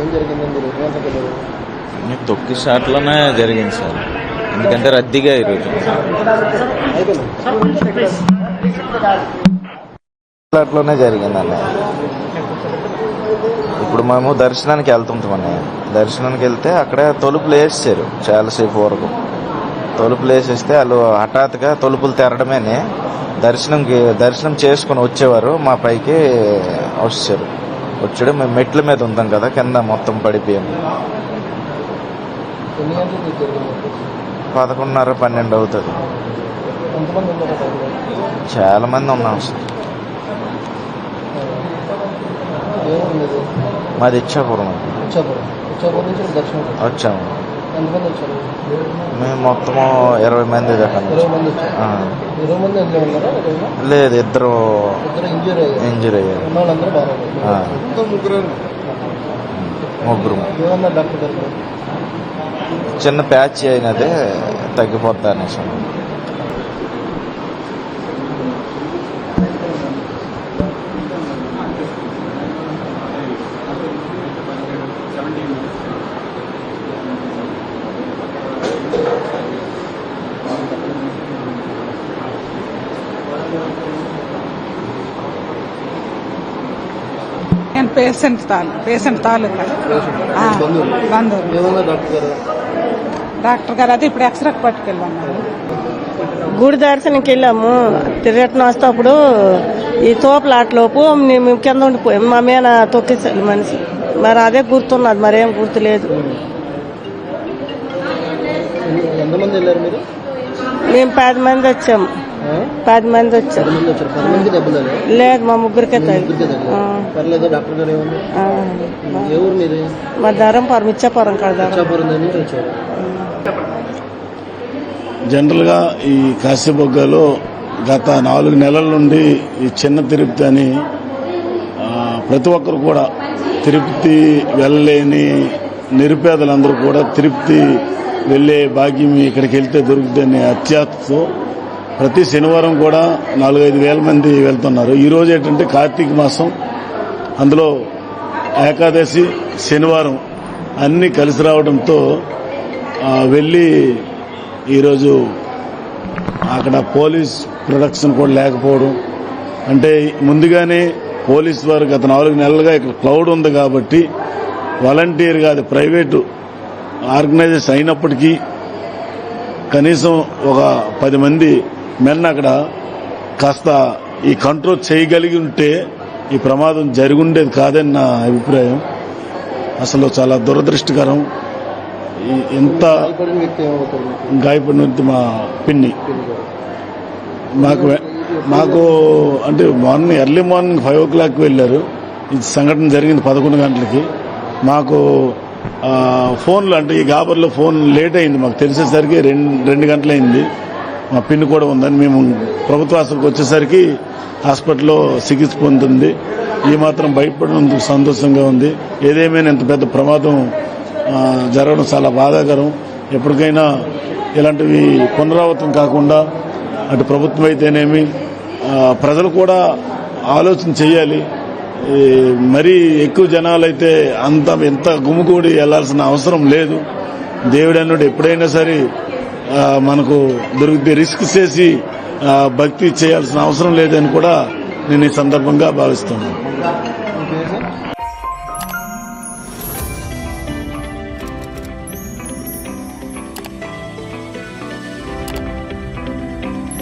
ఏం మీరు అన్ని తొక్కి షాట్లోనే జరిగింది సార్. ఎందుకంటే రద్దీగా ఈరోజు. అట్లోనే జరిగింది అన్నయ్య ఇప్పుడు మేము దర్శనానికి వెళ్తుంటాం అన్నయ్య దర్శనానికి వెళ్తే అక్కడే తలుపులు వేసారు చాలాసేపు వరకు. తలుపులు వేసేస్తే వాళ్ళు హఠాత్తుగా తలుపులు తెరడమేనే దర్శనంకి దర్శనం చేసుకుని వచ్చేవారు మా పైకి వచ్చారు వచ్చాడు. మేము మెట్ల మీద ఉంటాం కదా కింద మొత్తం జరిగింది పదకొండున్నర పన్నెండు అవుతుంది? చాలా మంది ఉన్నాం సార్? మాది ఇచ్చాపురం. వచ్చాము. ఎంతమంది వచ్చారు? మేము మొత్తము ఇరవై మంది దాకా ఇరవై మంది వచ్చారు. ఆ. ఇరవై మంది అందులో ఉన్నారా? ఎవరైనా? లేదు ఇద్దరు ఇద్దరు ఇంజూరీ అయ్యారు. ఇంజరీ అయ్యారు. ఉన్న వాళ్ళందరూ బాగా ఆ. ముగ్గురు. ఏమన్నా డాక్టర్ గారు చిన్న ప్యాచ్ అయినదే తగ్గిపోద్ది అనేసి. పేషెంట్ తాలూ పేషెంట్ ఏమన్నా డాక్టర్ గారు? అది ఇప్పుడు ఎక్స్రే పట్టుకెళ్ళమన్నారు గుడి దర్శనంకి వెళ్ళాము. రిటర్న్ వస్తేప్పుడు ఈ తోపులాట్లోపు మేము కింద ఉండిపోయాం మా మీద తొక్కేసాడు మనిషి. మరి అదే గుర్తున్నది మరేం గుర్తులేదు. మేము పది మంది వచ్చాము? పది మంది వచ్చారు. లేదు మా ముగ్గురికే మా ధరం పరం ఇచ్చాపురం వచ్చారు. జనరల్గా ఈ కాశీబొగ్గలో గత నాలుగు నెలల నుండి ఈ చిన్న తిరుపతి అని ఆ, ప్రతి ఒక్కరు కూడా తిరుపతి వెళ్ళలేని నిరుపేదలందరూ కూడా తిరుపతి వెళ్ళే భాగ్యం ఇక్కడికి వెళ్తే దొరుకుతుందనే అత్యాశతో ప్రతి శనివారం కూడా నాలుగైదు వేల మంది వెళ్తున్నారు. ఈరోజు ఏంటంటే కార్తీక మాసం. అందులో ఏకాదశి శనివారం అన్ని కలిసి రావడంతో వెళ్ళి ఈరోజు అక్కడ పోలీస్ ప్రొడక్షన్ కూడా లేకపోవడం. అంటే ముందుగానే పోలీస్ వారు గత నాలుగు నెలలుగా ఇక్కడ క్లౌడ్ ఉంది కాబట్టి వాలంటీర్గా అది ప్రైవేటు ఆర్గనైజేషన్ అయినప్పటికీ కనీసం ఒక పది మంది మెన్ అక్కడ కాస్త ఈ కంట్రోల్ చేయగలిగి ఉంటే ఈ ప్రమాదం జరిగుండేది కాదని నా అభిప్రాయం. అసలు చాలా దురదృష్టకరం. ఎంత గాయపడిన వ్యక్తి మా పిన్ని. మాకు మాకు అంటే morning early morning five o'clock వెళ్ళారు. ఈ సంఘటన జరిగింది పదకొండు గంటలకి. మాకు ఫోన్లు అంటే ఈ గాబర్లో ఫోన్ లేట్ అయింది. మాకు తెలిసేసరికి రెండు రెండు గంటలైంది. మా పిన్ని కూడా ఉందని మేము ప్రభుత్వ ఆసుపత్రికి వచ్చేసరికి హాస్పిటల్లో చికిత్స పొందుతుంది. ఈ మాత్రం బయటపడినందుకు సంతోషంగా ఉంది. ఏదేమైనా ఇంత పెద్ద ప్రమాదం జరగడం చాలా బాధాకరం. ఎప్పటికైనా ఇలాంటివి పునరావృతం కాకుండా అటు ప్రభుత్వం అయితేనేమి ప్రజలు కూడా ఆలోచన చేయాలి. మరీ ఎక్కువ జనాలైతే అంత ఎంత గుమ్ముకూడి వెళ్ళాల్సిన అవసరం లేదు. దేవుడు ఎప్పుడైనా సరే మనకు దొరికితే రిస్క్ చేసి భక్తి చేయాల్సిన అవసరం లేదని కూడా నేను ఈ సందర్భంగా భావిస్తున్నాను.